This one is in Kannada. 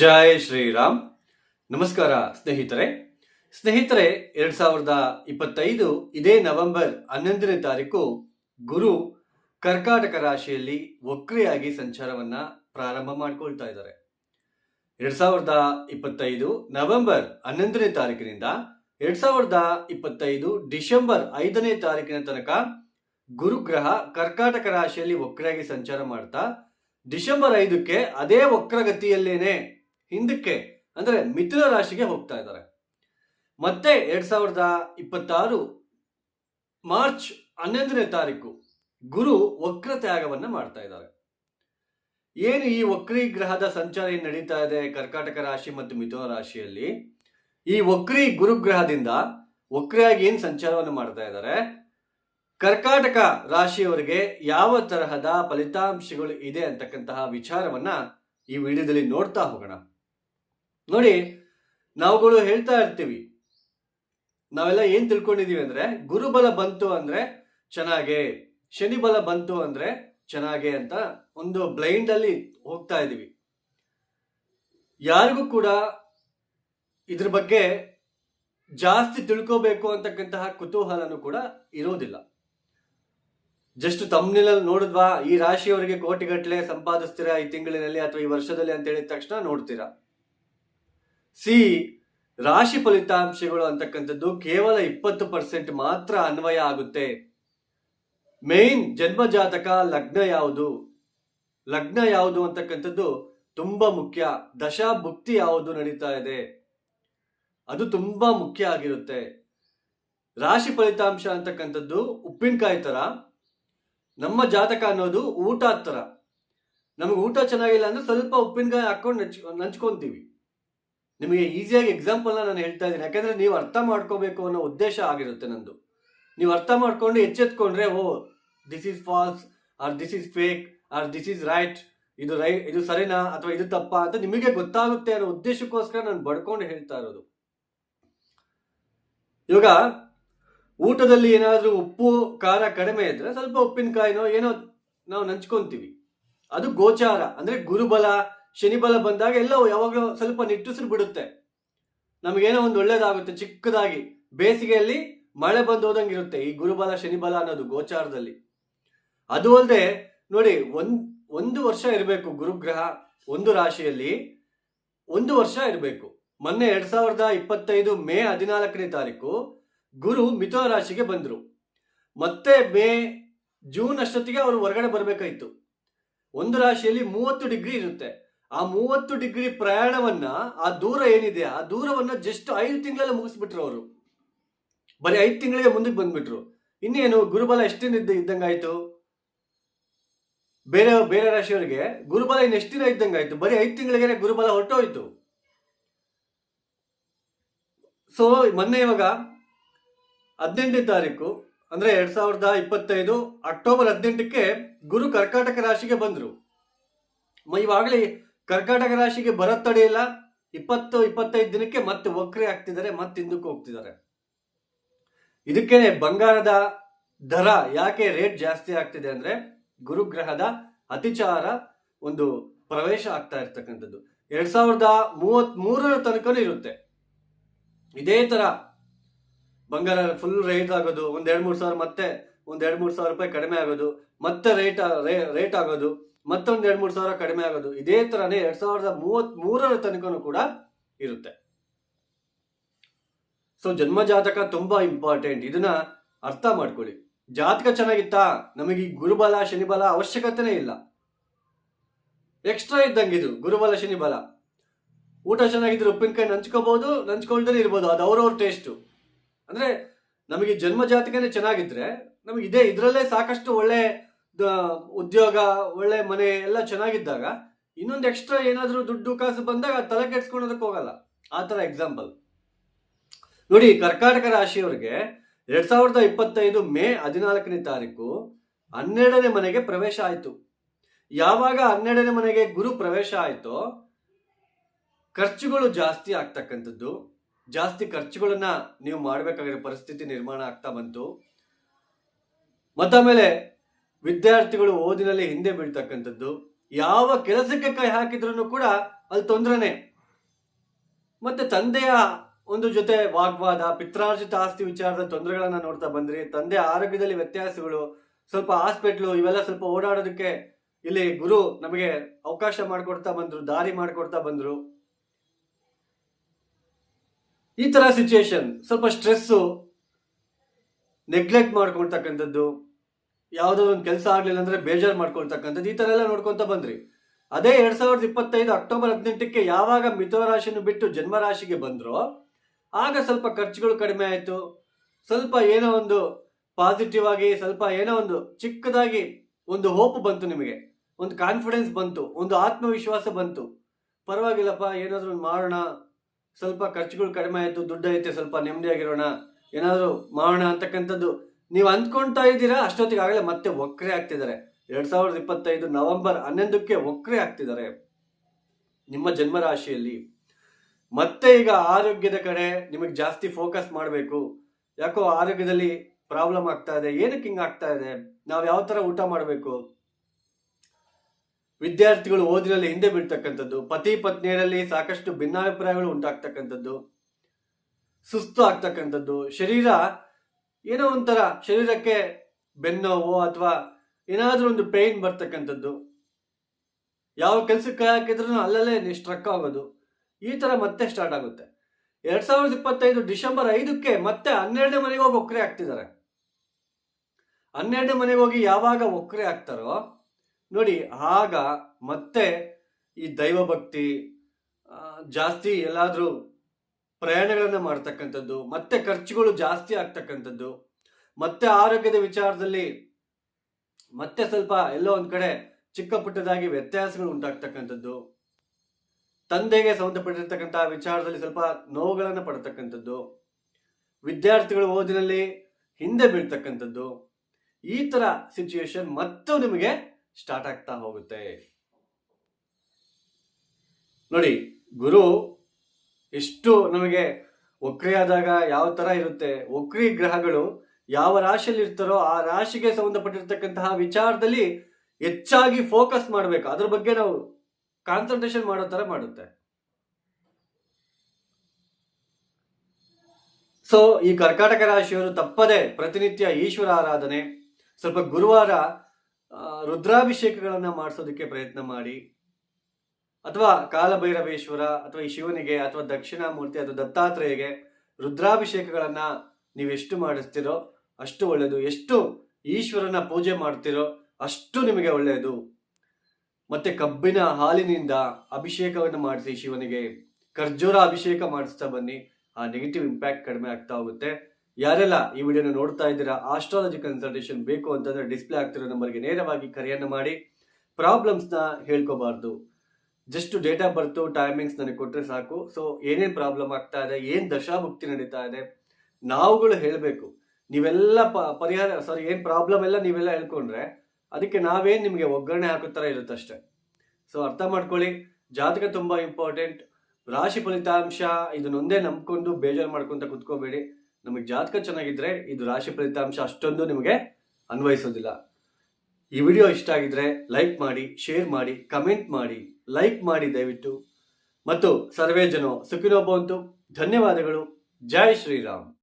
ಜೈ ಶ್ರೀರಾಮ್. ನಮಸ್ಕಾರ ಸ್ನೇಹಿತರೆ. ಸ್ನೇಹಿತರೆ, ಎರಡ್ ಸಾವಿರದ ಇಪ್ಪತ್ತೈದು ಇದೇ ನವೆಂಬರ್ ಹನ್ನೊಂದನೇ ತಾರೀಕು ಗುರು ಕರ್ಕಾಟಕ ರಾಶಿಯಲ್ಲಿ ವಕ್ರಿಯಾಗಿ ಸಂಚಾರವನ್ನ ಪ್ರಾರಂಭ ಮಾಡಿಕೊಳ್ತಾ ಇದ್ದಾರೆ. ಎರಡ್ ಸಾವಿರದ ಇಪ್ಪತ್ತೈದು ನವೆಂಬರ್ ಹನ್ನೊಂದನೇ ತಾರೀಕಿನಿಂದ ಎರಡ್ ಸಾವಿರದ ಇಪ್ಪತ್ತೈದು ಡಿಸೆಂಬರ್ ಐದನೇ ತಾರೀಕಿನ ತನಕ ಗುರುಗ್ರಹ ಕರ್ಕಾಟಕ ರಾಶಿಯಲ್ಲಿ ವಕ್ರಿಯಾಗಿ ಸಂಚಾರ ಮಾಡ್ತಾ ಡಿಸೆಂಬರ್ ಐದಕ್ಕೆ ಅದೇ ವಕ್ರಗತಿಯಲ್ಲೇನೆ ಹಿಂದಕ್ಕೆ, ಅಂದ್ರೆ ಮಿಥುನ ರಾಶಿಗೆ ಹೋಗ್ತಾ ಇದ್ದಾರೆ. ಮತ್ತೆ ಎರಡ್ ಸಾವಿರದ ಇಪ್ಪತ್ತಾರು ಮಾರ್ಚ್ ಹನ್ನೊಂದನೇ ತಾರೀಕು ಗುರು ವಕ್ರ ತ್ಯಾಗವನ್ನ ಮಾಡ್ತಾ ಇದ್ದಾರೆ. ಏನು ಈ ವಕ್ರಿ ಗ್ರಹದ ಸಂಚಾರ ಏನು ನಡೀತಾ ಇದೆ ಕರ್ಕಾಟಕ ರಾಶಿ ಮತ್ತು ಮಿಥುನ ರಾಶಿಯಲ್ಲಿ? ಈ ವಕ್ರಿ ಗುರುಗ್ರಹದಿಂದ ವಕ್ರಿಯಾಗಿ ಏನು ಸಂಚಾರವನ್ನು ಮಾಡ್ತಾ ಇದ್ದಾರೆ? ಕರ್ಕಾಟಕ ರಾಶಿಯವರಿಗೆ ಯಾವ ತರಹದ ಫಲಿತಾಂಶಗಳು ಇದೆ ಅಂತಕ್ಕಂತಹ ವಿಚಾರವನ್ನ ಈ ವಿಡಿಯೋದಲ್ಲಿ ನೋಡ್ತಾ ಹೋಗೋಣ. ನೋಡಿ, ನಾವುಗಳು ಹೇಳ್ತಾ ಇರ್ತೀವಿ. ನಾವೆಲ್ಲ ಏನ್ ತಿಳ್ಕೊಂಡಿದೀವಿ ಅಂದ್ರೆ, ಗುರುಬಲ ಬಂತು ಅಂದ್ರೆ ಚೆನ್ನಾಗೆ ಶನಿ ಬಲ ಬಂತು ಅಂದ್ರೆ ಚೆನ್ನಾಗೆ ಅಂತ ಒಂದು ಬ್ಲೈಂಡ್ ಅಲ್ಲಿ ಹೋಗ್ತಾ ಇದೀವಿ ಯಾರಿಗೂ ಕೂಡ ಇದ್ರ ಬಗ್ಗೆ ಜಾಸ್ತಿ ತಿಳ್ಕೋಬೇಕು ಅಂತಕ್ಕಂತಹ ಕುತೂಹಲನೂ ಕೂಡ ಇರೋದಿಲ್ಲ. ಜಸ್ಟ್ ತಮ್ಮನಲ್ಲಿ ನೋಡಿದ್ವಾ, ಈ ರಾಶಿಯವರಿಗೆ ಕೋಟಿಗಟ್ಟಲೆ ಸಂಪಾದಿಸ್ತೀರಾ ಈ ತಿಂಗಳಿನಲ್ಲಿ ಅಥವಾ ಈ ವರ್ಷದಲ್ಲಿ ಅಂತ ಹೇಳಿದ ತಕ್ಷಣ ನೋಡ್ತೀರಾ. ಸಿ, ರಾಶಿ ಫಲಿತಾಂಶಗಳು ಅಂತಕ್ಕಂಥದ್ದು ಕೇವಲ ಇಪ್ಪತ್ತು ಪರ್ಸೆಂಟ್ ಮಾತ್ರ ಅನ್ವಯ ಆಗುತ್ತೆ. ಮೇನ್ ಜನ್ಮ ಜಾತಕ ಲಗ್ನ ಯಾವುದು? ಲಗ್ನ ಯಾವುದು ಅಂತಕ್ಕಂಥದ್ದು ತುಂಬಾ ಮುಖ್ಯ. ದಶಾ ಭುಕ್ತಿ ಯಾವುದು ನಡೀತಾ ಇದೆ? ಅದು ತುಂಬಾ ಮುಖ್ಯ ಆಗಿರುತ್ತೆ. ರಾಶಿ ಫಲಿತಾಂಶ ಅಂತಕ್ಕಂಥದ್ದು ಉಪ್ಪಿನಕಾಯಿ ತರ ನಮ್ಮ ಜಾತಕ ಅನ್ನೋದು ಊಟ ತರ ನಮಗೆ ಊಟ ಚೆನ್ನಾಗಿಲ್ಲ ಅಂದ್ರೆ ಸ್ವಲ್ಪ ಉಪ್ಪಿನಕಾಯಿ ಹಾಕೊಂಡು ನಂಚ್, ನಂಚ್ಕೊಂತೀವಿ. ನಿಮಗೆ ಈಸಿಯಾಗಿ ಎಕ್ಸಾಂಪಲ್ನ ನಾನು ಹೇಳ್ತಾ ಇದ್ದೀನಿ. ಯಾಕಂದ್ರೆ ನೀವು ಅರ್ಥ ಮಾಡ್ಕೋಬೇಕು ಅನ್ನೋ ಉದ್ದೇಶ ಆಗಿರುತ್ತೆ ನಂದು. ನೀವು ಅರ್ಥ ಮಾಡ್ಕೊಂಡು ಎಚ್ಚೆತ್ಕೊಂಡ್ರೆ, ಓ this is false or this is fake or this is right ಇದು ರೈ, ಇದು ಸರಿನಾ, ಅಥವಾ ಇದು ತಪ್ಪಾ ಅಂತ ನಿಮಗೆ ಗೊತ್ತಾಗುತ್ತೆ ಅನ್ನೋ ಉದ್ದೇಶಕ್ಕೋಸ್ಕರ ನಾನು ಬಡ್ಕೊಂಡು ಹೇಳ್ತಾ ಇರೋದು. ಇವಾಗ, ಊಟದಲ್ಲಿ ಏನಾದರೂ ಉಪ್ಪು, ಖಾರ ಕಡಿಮೆ ಇದ್ರೆ ಸ್ವಲ್ಪ ಉಪ್ಪಿನಕಾಯಿನೋ ಏನೋ ನಾವು ನಂಚ್ಕೊಂತೀವಿ. ಅದು ಗೋಚಾರ, ಅಂದ್ರೆ ಗುರುಬಲ ಶನಿಬಲ ಬಂದಾಗ ಎಲ್ಲವೂ ಯಾವಾಗಲೂ ಸ್ವಲ್ಪ ನಿಟ್ಟುಸಿರು ಬಿಡುತ್ತೆ. ನಮಗೇನೋ ಒಂದು ಒಳ್ಳೇದಾಗುತ್ತೆ, ಚಿಕ್ಕದಾಗಿ. ಬೇಸಿಗೆಯಲ್ಲಿ ಮಳೆ ಬಂದು ಹೋದಂಗಿರುತ್ತೆ ಈ ಗುರುಬಲ, ಶನಿಬಲ ಅನ್ನೋದು ಗೋಚಾರದಲ್ಲಿ. ಅದು ಅಲ್ಲದೆ, ನೋಡಿ, ಒಂದ್, ಒಂದು ವರ್ಷ ಇರಬೇಕು ಗುರುಗ್ರಹ ಒಂದು ರಾಶಿಯಲ್ಲಿ. ಒಂದು ವರ್ಷ ಇರಬೇಕು. ಮೊನ್ನೆ ಎರಡ್ ಸಾವಿರದ ಇಪ್ಪತ್ತೈದು ಮೇ ಹದಿನಾಲ್ಕನೇ ತಾರೀಕು ಗುರು ಮಿಥುನ ರಾಶಿಗೆ ಬಂದರು. ಮತ್ತೆ ಮೇ, ಜೂನ್ ಅಷ್ಟೊತ್ತಿಗೆ ಅವರು ಹೊರಗಡೆ ಬರಬೇಕಾಯಿತು. ಒಂದು ರಾಶಿಯಲ್ಲಿ ಮೂವತ್ತು ಡಿಗ್ರಿ ಇರುತ್ತೆ. ಆ ಮೂವತ್ತು ಡಿಗ್ರಿ ಪ್ರಯಾಣವನ್ನ, ಆ ದೂರ ಏನಿದೆ, ಆ ದೂರವನ್ನ ಜಸ್ಟ್ ಐದು ತಿಂಗಳಲ್ಲಿ ಮುಗಿಸ್ಬಿಟ್ರು ಅವರು. ಬರೀ ಐದು ತಿಂಗಳಿಗೆ ಮುಂದಕ್ಕೆ ಬಂದ್ಬಿಟ್ರು. ಇನ್ನೇನು, ಗುರುಬಲ ಎಷ್ಟಿನ ಇದ್ದ ಇದ್ದಂಗಾಯ್ತು? ಬೇರೆ ಬೇರೆ ರಾಶಿಯವರಿಗೆ ಗುರುಬಲ ಇನ್ನು ಎಷ್ಟಿನ ಇದ್ದಂಗಾಯ್ತು? ಬರೀ ಐದು ತಿಂಗಳಿಗೆ ಗುರುಬಲ ಹೊರಟೋಯ್ತು. ಸೊ ಮೊನ್ನೆ ಇವಾಗ ಹದಿನೆಂಟನೇ ತಾರೀಕು, ಅಂದ್ರೆ ಎರಡ್ ಸಾವಿರದ ಇಪ್ಪತ್ತೈದು ಅಕ್ಟೋಬರ್ ಹದಿನೆಂಟಕ್ಕೆ ಗುರು ಕರ್ಕಾಟಕ ರಾಶಿಗೆ ಬಂದರು. ಇವಾಗಲೇ ಕರ್ಕಾಟಕ ರಾಶಿಗೆ ಬರ ತಡೆಯಿಲ್ಲ ಇಪ್ಪತ್ತು, ಇಪ್ಪತ್ತೈದು ದಿನಕ್ಕೆ ಮತ್ತೆ ಒಕ್ರೆ ಆಗ್ತಿದ್ದಾರೆ, ಮತ್ತೆ ಹಿಂದಕ್ಕೆ ಹೋಗ್ತಿದ್ದಾರೆ. ಇದಕ್ಕೇನೆ ಬಂಗಾರದ ದರ ಯಾಕೆ ರೇಟ್ ಜಾಸ್ತಿ ಆಗ್ತಿದೆ ಅಂದ್ರೆ ಗುರುಗ್ರಹದ ಅತಿಚಾರ ಒಂದು ಪ್ರವೇಶ ಆಗ್ತಾ ಇರ್ತಕ್ಕಂಥದ್ದು. ಎರಡ್ ಸಾವಿರದ ಮೂವತ್ತ್ ಮೂರರ ತನಕನೂ ಇರುತ್ತೆ. ಇದೇ ತರ ಬಂಗಾರ ಫುಲ್ ರೇಟ್ ಆಗೋದು, ಒಂದ್ ಎರಡ್ ಮೂರ್ ಸಾವಿರ ಮತ್ತೆ, ಒಂದ್ ಎರಡ್ ಮೂರ್ ಸಾವಿರ ರೂಪಾಯಿ ಕಡಿಮೆ ಆಗೋದು, ಮತ್ತೆ ರೇಟ್ ರೇಟ್ ಆಗೋದು. ಮತ್ತೊಂದ್ ಎರಡು ಮೂರು ಸಾವಿರ ಕಡಿಮೆ ಆಗೋದು. ಇದೇ ತರನೇ ಎರಡ್ ಸಾವಿರದ ಮೂವತ್ತ್ ಮೂರರ ತನಕನೂ ಕೂಡ ಇರುತ್ತೆ. ಸೊ ಜನ್ಮ ಜಾತಕ ತುಂಬಾ ಇಂಪಾರ್ಟೆಂಟ್ ಇದನ್ನ ಅರ್ಥ ಮಾಡ್ಕೊಳ್ಳಿ. ಜಾತಕ ಚೆನ್ನಾಗಿತ್ತಾ? ನಮಗೆ ಗುರುಬಲ, ಶನಿಬಲ ಅವಶ್ಯಕತೆನೇ ಇಲ್ಲ. ಎಕ್ಸ್ಟ್ರಾ ಇದ್ದಂಗೆ ಇದು, ಗುರುಬಲ, ಶನಿಬಲ. ಊಟ ಚೆನ್ನಾಗಿದ್ರೆ ಉಪ್ಪಿನಕಾಯಿ ನಂಚ್ಕೋಬಹುದು ನಂಚ್ಕೊಳ್ದೇ ಇರ್ಬೋದು. ಅದು ಅವ್ರವ್ರ ಟೇಸ್ಟು ಅಂದ್ರೆ ನಮಗೆ ಜನ್ಮ ಜಾತಕನೇ ಚೆನ್ನಾಗಿದ್ರೆ ನಮಗೆ ಇದೇ, ಇದರಲ್ಲೇ ಸಾಕಷ್ಟು ಒಳ್ಳೆ ದ- ಉದ್ಯೋಗ, ಒಳ್ಳೆ ಮನೆ ಎಲ್ಲ ಚೆನ್ನಾಗಿದ್ದಾಗ ಇನ್ನೊಂದು ಎಕ್ಸ್ಟ್ರಾ ಏನಾದರೂ ದುಡ್ಡು ಕಾಸು ಬಂದಾಗ ತಲೆ ಕೆಡ್ಸ್ಕೊಳೋದಕ್ಕೆ ಹೋಗಲ್ಲ. ಆ ಥರ ಎಕ್ಸಾಂಪಲ್ ನೋಡಿ, ಕರ್ಕಾಟಕ ರಾಶಿಯವರಿಗೆ ಎರಡ್ ಸಾವಿರದ ಇಪ್ಪತ್ತೈದು ಮೇ ಹದಿನಾಲ್ಕನೇ ತಾರೀಕು ಹನ್ನೆರಡನೇ ಮನೆಗೆ ಪ್ರವೇಶ ಆಯಿತು. ಯಾವಾಗ ಹನ್ನೆರಡನೇ ಮನೆಗೆ ಗುರು ಪ್ರವೇಶ ಆಯಿತೋ, ಖರ್ಚುಗಳು ಜಾಸ್ತಿ ಆಗ್ತಕ್ಕಂಥದ್ದು. ಜಾಸ್ತಿ ಖರ್ಚುಗಳನ್ನ ನೀವು ಮಾಡಬೇಕಾಗಿರೋ ಪರಿಸ್ಥಿತಿ ನಿರ್ಮಾಣ ಆಗ್ತಾ ಬಂತು. ಮತ್ತಾಮೇಲೆ ವಿದ್ಯಾರ್ಥಿಗಳು ಓದಿನಲ್ಲಿ ಹಿಂದೆ ಬೀಳ್ತಕ್ಕಂಥದ್ದು, ಯಾವ ಕೆಲಸಕ್ಕೆ ಕೈ ಹಾಕಿದ್ರು ಕೂಡ ಅಲ್ಲಿ ತೊಂದರೆನೆ. ಮತ್ತೆ ತಂದೆಯ ಒಂದು ಜೊತೆ ವಾಗ್ವಾದ, ಪಿತ್ರಾರ್ಜಿತ ಆಸ್ತಿ ವಿಚಾರದ ತೊಂದರೆಗಳನ್ನ ನೋಡ್ತಾ ಬಂದ್ರಿ. ತಂದೆ ಆರೋಗ್ಯದಲ್ಲಿ ವ್ಯತ್ಯಾಸಗಳು, ಸ್ವಲ್ಪ ಹಾಸ್ಪಿಟ್ಲು, ಇವೆಲ್ಲ ಸ್ವಲ್ಪ ಓಡಾಡೋದಕ್ಕೆ ಇಲ್ಲಿ ಗುರು ನಮಗೆ ಅವಕಾಶ ಮಾಡಿಕೊಡ್ತಾ ಬಂದ್ರು, ದಾರಿ ಮಾಡಿಕೊಡ್ತಾ ಬಂದ್ರು. ಈ ತರ ಸಿಚುಯೇಷನ್ ಸ್ವಲ್ಪ ಸ್ಟ್ರೆಸ್ಸು ನೆಗ್ಲೆಕ್ಟ್ ಮಾಡ್ಕೊಳ್ತಕ್ಕಂಥದ್ದು. ಯಾವುದೋ ಒಂದು ಕೆಲಸ ಆಗಲಿಲ್ಲ ಅಂದರೆ ಬೇಜಾರು ಮಾಡ್ಕೊಳ್ತಕ್ಕಂಥದ್ದು ಈ ಥರ ಎಲ್ಲ ನೋಡ್ಕೊತಾ ಬಂದ್ರಿ. ಅದೇ ಎರಡು ಸಾವಿರದ ಇಪ್ಪತ್ತೈದು ಅಕ್ಟೋಬರ್ ಹದಿನೆಂಟಕ್ಕೆ ಯಾವಾಗ ಮಿಥುನ ರಾಶಿಯನ್ನು ಬಿಟ್ಟು ಜನ್ಮ ರಾಶಿಗೆ ಬಂದ್ರೋ, ಆಗ ಸ್ವಲ್ಪ ಖರ್ಚುಗಳು ಕಡಿಮೆ ಆಯಿತು. ಸ್ವಲ್ಪ ಏನೋ ಒಂದು ಪಾಸಿಟಿವ್ ಆಗಿ, ಸ್ವಲ್ಪ ಏನೋ ಒಂದು ಚಿಕ್ಕದಾಗಿ ಒಂದು ಹೋಪ್ ಬಂತು ನಿಮಗೆ. ಒಂದು ಕಾನ್ಫಿಡೆನ್ಸ್ ಬಂತು, ಒಂದು ಆತ್ಮವಿಶ್ವಾಸ ಬಂತು. ಪರವಾಗಿಲ್ಲಪ್ಪ, ಏನಾದರೂ ಮಾಡೋಣ. ಸ್ವಲ್ಪ ಖರ್ಚುಗಳು ಕಡಿಮೆ ಆಯಿತು, ದುಡ್ಡು ಐತೆ, ಸ್ವಲ್ಪ ನೆಮ್ಮದಿಯಾಗಿರೋಣ. ಏನಾದರೂ ಮಾಡೋಣ ಅಂತಕ್ಕಂಥದ್ದು ನೀವು ಅಂದ್ಕೊಳ್ತಾ ಇದ್ದೀರಾ? ಅಷ್ಟೊತ್ತಿಗೆ ಆಗಲೇ ಮತ್ತೆ ಒಕ್ಕರೆ ಆಗ್ತಿದ್ದಾರೆ. ಎರಡ್ ಸಾವಿರದ ಇಪ್ಪತ್ತೈದು ನವೆಂಬರ್ ಹನ್ನೊಂದಕ್ಕೆ ಒಕ್ಕರೆ ಆಗ್ತಿದ್ದಾರೆ ನಿಮ್ಮ ಜನ್ಮ ರಾಶಿಯಲ್ಲಿ ಮತ್ತೆ ಈಗ ಆರೋಗ್ಯದ ಕಡೆ ನಿಮಗೆ ಜಾಸ್ತಿ ಫೋಕಸ್ ಮಾಡಬೇಕು. ಯಾಕೋ ಆರೋಗ್ಯದಲ್ಲಿ ಪ್ರಾಬ್ಲಮ್ ಆಗ್ತಾ ಇದೆ. ಏನಕ್ಕೆ ಹಿಂಗ್ ಆಗ್ತಾ ಇದೆ? ನಾವು ಯಾವ ತರ ಊಟ ಮಾಡಬೇಕು? ವಿದ್ಯಾರ್ಥಿಗಳು ಓದಿನಲ್ಲಿ ಹಿಂದೆ ಬೀಳ್ತಕ್ಕಂಥದ್ದು, ಪತಿ ಪತ್ನಿಯರಲ್ಲಿ ಸಾಕಷ್ಟು ಭಿನ್ನಾಭಿಪ್ರಾಯಗಳು ಉಂಟಾಗ್ತಕ್ಕಂಥದ್ದು, ಸುಸ್ತು ಆಗ್ತಕ್ಕಂಥದ್ದು, ಶರೀರ ಏನೋ ಒಂಥರ ಶರೀರಕ್ಕೆ ಬೆನ್ನೋವು ಅಥವಾ ಏನಾದ್ರೂ ಒಂದು ಪೇಯ್ನ್ ಬರ್ತಕ್ಕಂಥದ್ದು. ಯಾವ ಕೆಲಸಕ್ಕೆ ಹಾಕಿದ್ರು ಅಲ್ಲಲ್ಲೇ ಸ್ಟ್ರಕ್ ಆಗೋದು. ಈ ತರ ಮತ್ತೆ ಸ್ಟಾರ್ಟ್ ಆಗುತ್ತೆ. ಎರಡ್ ಸಾವಿರದ ಇಪ್ಪತ್ತೈದು ಡಿಸೆಂಬರ್ ಐದಕ್ಕೆ ಮತ್ತೆ ಹನ್ನೆರಡನೇ ಮನೆಗೆ ಹೋಗಿ ಒಕ್ಕರೆ ಆಗ್ತಿದ್ದಾರೆ. ಹನ್ನೆರಡನೇ ಮನೆಗೆ ಹೋಗಿ ಯಾವಾಗ ಒಕ್ಕರೆ ಆಗ್ತಾರೋ, ನೋಡಿ ಆಗ ಮತ್ತೆ ಈ ದೈವ ಭಕ್ತಿ ಜಾಸ್ತಿ ಎಲ್ಲಾದ್ರೂ ಪ್ರಯಾಣಗಳನ್ನ ಮಾಡ್ತಕ್ಕಂಥದ್ದು, ಮತ್ತೆ ಖರ್ಚುಗಳು ಜಾಸ್ತಿ ಆಗ್ತಕ್ಕಂಥದ್ದು, ಮತ್ತೆ ಆರೋಗ್ಯದ ವಿಚಾರದಲ್ಲಿ ಮತ್ತೆ ಸ್ವಲ್ಪ ಎಲ್ಲೋ ಒಂದು ಕಡೆ ಚಿಕ್ಕ ಪುಟ್ಟದಾಗಿ ವ್ಯತ್ಯಾಸಗಳು ಉಂಟಾಗ್ತಕ್ಕಂಥದ್ದು. ತಂದೆಗೆ ಸಂಬಂಧಪಟ್ಟಿರ್ತಕ್ಕಂತಹ ವಿಚಾರದಲ್ಲಿ ಸ್ವಲ್ಪ ನೋವುಗಳನ್ನು ಪಡತಕ್ಕಂಥದ್ದು. ವಿದ್ಯಾರ್ಥಿಗಳು ಓದಿನಲ್ಲಿ ಹಿಂದೆ ಬೀಳ್ತಕ್ಕಂಥದ್ದು. ಈ ತರ ಸಿಚುಯೇಷನ್ ಮತ್ತು ನಿಮಗೆ ಸ್ಟಾರ್ಟ್ ಆಗ್ತಾ ಹೋಗುತ್ತೆ. ನೋಡಿ, ಗುರು ಎಷ್ಟು ನಮಗೆ ವಕ್ರಿ ಆದಾಗ ಯಾವ ತರ ಇರುತ್ತೆ, ವಕ್ರಿ ಗ್ರಹಗಳು ಯಾವ ರಾಶಿಯಲ್ಲಿ ಇರ್ತಾರೋ ಆ ರಾಶಿಗೆ ಸಂಬಂಧಪಟ್ಟಿರ್ತಕ್ಕಂತಹ ವಿಚಾರದಲ್ಲಿ ಹೆಚ್ಚಾಗಿ ಫೋಕಸ್ ಮಾಡಬೇಕು. ಅದ್ರ ಬಗ್ಗೆ ನಾವು ಕಾನ್ಸಂಟ್ರೇಷನ್ ಮಾಡೋ ತರ ಮಾಡುತ್ತೆ. ಸೊ ಈ ಕರ್ಕಾಟಕ ರಾಶಿಯವರು ತಪ್ಪದೆ ಪ್ರತಿನಿತ್ಯ ಈಶ್ವರ ಆರಾಧನೆ, ಸ್ವಲ್ಪ ಗುರುವಾರ ರುದ್ರಾಭಿಷೇಕಗಳನ್ನ ಮಾಡಿಸೋದಕ್ಕೆ ಪ್ರಯತ್ನ ಮಾಡಿ. ಅಥವಾ ಕಾಲಭೈರವೇಶ್ವರ ಅಥವಾ ಈ ಶಿವನಿಗೆ ಅಥವಾ ದಕ್ಷಿಣಾಮೂರ್ತಿ ಅಥವಾ ದತ್ತಾತ್ರೇಯಗೆ ರುದ್ರಾಭಿಷೇಕಗಳನ್ನ ನೀವೆಷ್ಟು ಮಾಡಿಸ್ತೀರೋ ಅಷ್ಟು ಒಳ್ಳೆಯದು ಎಷ್ಟು ಈಶ್ವರನ ಪೂಜೆ ಮಾಡ್ತಿರೋ ಅಷ್ಟು ನಿಮಗೆ ಒಳ್ಳೆಯದು ಮತ್ತೆ ಕಬ್ಬಿನ ಹಾಲಿನಿಂದ ಅಭಿಷೇಕವನ್ನು ಮಾಡಿಸಿ ಶಿವನಿಗೆ. ಖರ್ಜೂರ ಅಭಿಷೇಕ ಮಾಡಿಸ್ತಾ ಬನ್ನಿ. ಆ ನೆಗೆಟಿವ್ ಇಂಪ್ಯಾಕ್ಟ್ ಕಡಿಮೆ ಆಗ್ತಾ ಹೋಗುತ್ತೆ. ಯಾರೆಲ್ಲ ಈ ವಿಡಿಯೋನ ನೋಡ್ತಾ ಇದ್ದೀರಾ ಆಸ್ಟ್ರಾಲಜಿ ಕನ್ಸಲ್ಟೇಷನ್ ಬೇಕು ಅಂತಂದ್ರೆ ಡಿಸ್ಪ್ಲೇ ಆಗ್ತಿರೋ ನಂಬರ್ಗೆ ನೇರವಾಗಿ ಕರೆಯನ್ನು ಮಾಡಿ. ಪ್ರಾಬ್ಲಮ್ಸ್ನ ಹೇಳ್ಕೋಬಾರ್ದು. Just date of birth timings ನನಗೆ ಕೊಟ್ಟರೆ ಸಾಕು. ಸೊ ಏನೇನು ಪ್ರಾಬ್ಲಮ್ ಆಗ್ತಾ ಇದೆ, ಏನು ದಶಾಭುಕ್ತಿ ನಡೀತಾ ಇದೆ, ನಾವುಗಳು ಹೇಳಬೇಕು. ನೀವೆಲ್ಲ ಪ, ಪರಿಹಾರ ಸಾರಿ ಏನು ಪ್ರಾಬ್ಲಮ್ ಎಲ್ಲ ನೀವೆಲ್ಲ ಹೇಳ್ಕೊಂಡ್ರೆ, ಅದಕ್ಕೆ ನಾವೇನು ನಿಮಗೆ ಒಗ್ಗರಣೆ ಹಾಕೋ ಥರ ಇರುತ್ತಷ್ಟೆ ಸೊ ಅರ್ಥ ಮಾಡ್ಕೊಳ್ಳಿ. ಜಾತಕ ತುಂಬ ಇಂಪಾರ್ಟೆಂಟ್ ರಾಶಿ ಫಲಿತಾಂಶ ಇದನ್ನೊಂದೇ ನಂಬ್ಕೊಂಡು ಬೇಜಾರು ಮಾಡ್ಕೊಂತ ಕುತ್ಕೋಬೇಡಿ. ನಮಗೆ ಜಾತಕ ಚೆನ್ನಾಗಿದ್ರೆ ಇದು ರಾಶಿ ಫಲಿತಾಂಶ ಅಷ್ಟೊಂದು ನಿಮಗೆ ಅನ್ವಯಿಸೋದಿಲ್ಲ. ಈ ವಿಡಿಯೋ ಇಷ್ಟ ಆಗಿದ್ರೆ ಲೈಕ್ ಮಾಡಿ, ಶೇರ್ ಮಾಡಿ, ಕಮೆಂಟ್ ಮಾಡಿ. ಲೈಕ್ ಮಾಡಿ ದಯವಿಟ್ಟು. ಮತ್ತು ಸರ್ವೇ ಜನ ಸುಖಿನೋ ಬಂತು ಧನ್ಯವಾದಗಳು. ಜೈ ಶ್ರೀರಾಮ್.